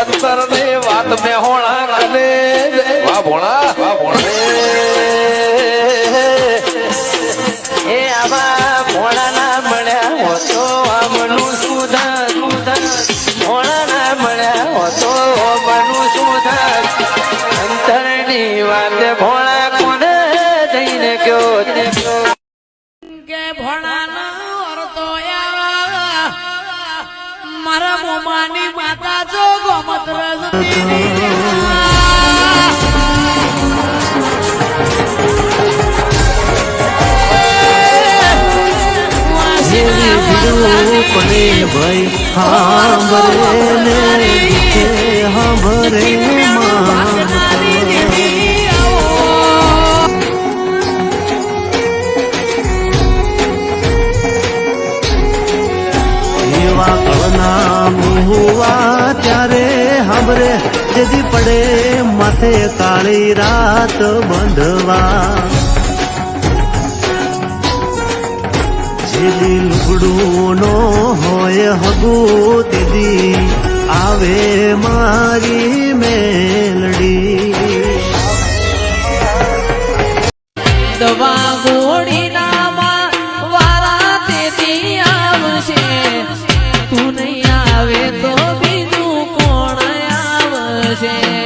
અંતર ને વાત મેં હોણા ને વાહ ભોણા વાહ ભોણા. એ આવા ભોણા ના મળ્યા હોતો આમનું સુધા ભોણા ના મળ્યા હોતો આમનું સુધાર. અંતરની વાત ભોણા કોને જઈને કયો માની માતા જો ભીડું ભાઈ હા ભરે હા હાંભરે. એવા હુવા ત્યારે હમરે જેથી પડે માથે કાળી રાત બંધવા. જેદી લુગડું નો હોય હગુ દીદી આવે મારી મેલડી. દવા Jose.